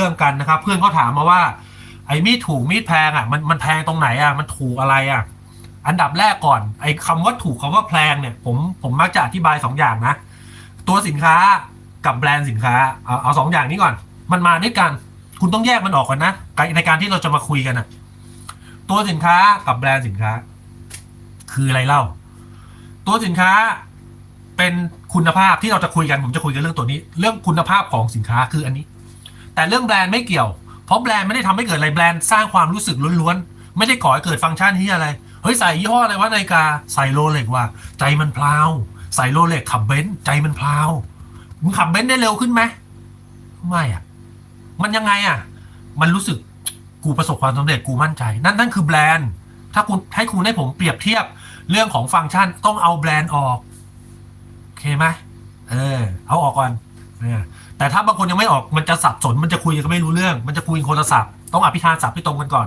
รื่องกันนะครับ เพื่อนเขาถามมาว่า ไอ้มีดถูกมีดแพงอะมันมันแพงตรงไหนอะมันถูกอะไรอะอันดับแรกก่อน ไอ้คำว่าถูกคำว่าแพงเนี่ย ผมผมมักจะอธิบายสองอย่างนะ ตัวสินค้ากับแบรนด์สินค้าเอาเอาสองอย่างนี้ก่อน มันมาด้วยกัน คุณต้องแยกมันออกก่อนนะในการที่เราจะมาคุยกันนะตัวสินค้ากับแบรนด์สินค้า คืออะไรเล่า ตัวสินค้าเป็นคุณภาพที่เราจะคุยกันผมจะคุยกันเรื่องตัวนี้ เรื่องคุณภาพของสินค้าคืออันนี้ แต่เรื่องแบรนด์ไม่เกี่ยว เพราะแบรนด์ไม่ได้ทำให้เกิดอะไรแบรนด์สร้างความรู้สึกล้วนๆ ไม่ได้ก่อให้เกิดฟังก์ชันที่อะไร เฮ้ยใส่ยี่ห้ออะไรวะนาฬิกา ใส่โรเล็กว่าใจมันพลาว ใส่โรเล็กขับเบนซ์ใจมันพลาวมึงขับเบนซ์ได้เร็วขึ้นไหมไม่อะมันยังไงอะมันรู้สึกกูประสบความสำเร็จกูมั่นใจ นั่นนั่นคือแบรนด์ ถ้าคุณให้คุณให้ผมเปรียบเทียบเรื่องของฟังก์ชันต้องเอาแบรนด์ออก โอเคไหมเออ เอาออกก่อน แต่ถ้าบางคนยังไม่ออกมันจะสับสนมันจะคุยกันไม่รู้เรื่อง มันจะคุยคนละศัพท์ต้องอภิธานศัพท์ให้ตรงกันก่อน